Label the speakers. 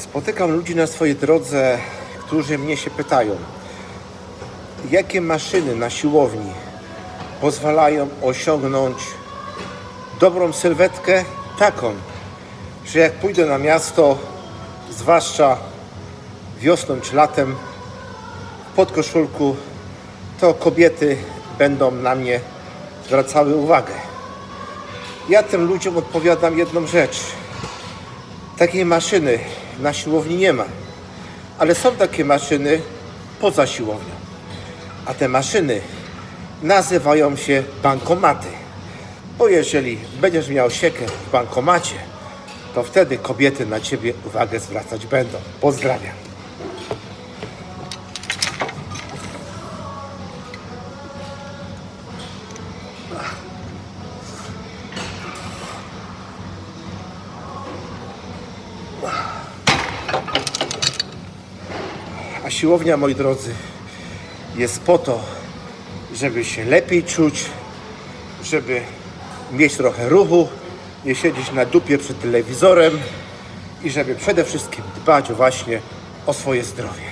Speaker 1: Spotykam ludzi na swojej drodze, którzy mnie się pytają, jakie maszyny na siłowni pozwalają osiągnąć dobrą sylwetkę taką, że jak pójdę na miasto, zwłaszcza wiosną czy latem, w podkoszulku, to kobiety będą na mnie zwracały uwagę. Ja tym ludziom odpowiadam jedną rzecz. Takiej maszyny na siłowni nie ma, ale są takie maszyny poza siłownią. A te maszyny nazywają się bankomaty. Bo jeżeli będziesz miał siekę w bankomacie, to wtedy kobiety na ciebie uwagę zwracać będą. Pozdrawiam. A siłownia, moi drodzy, jest po to, żeby się lepiej czuć, żeby mieć trochę ruchu, nie siedzieć na dupie przed telewizorem i żeby przede wszystkim dbać właśnie o swoje zdrowie.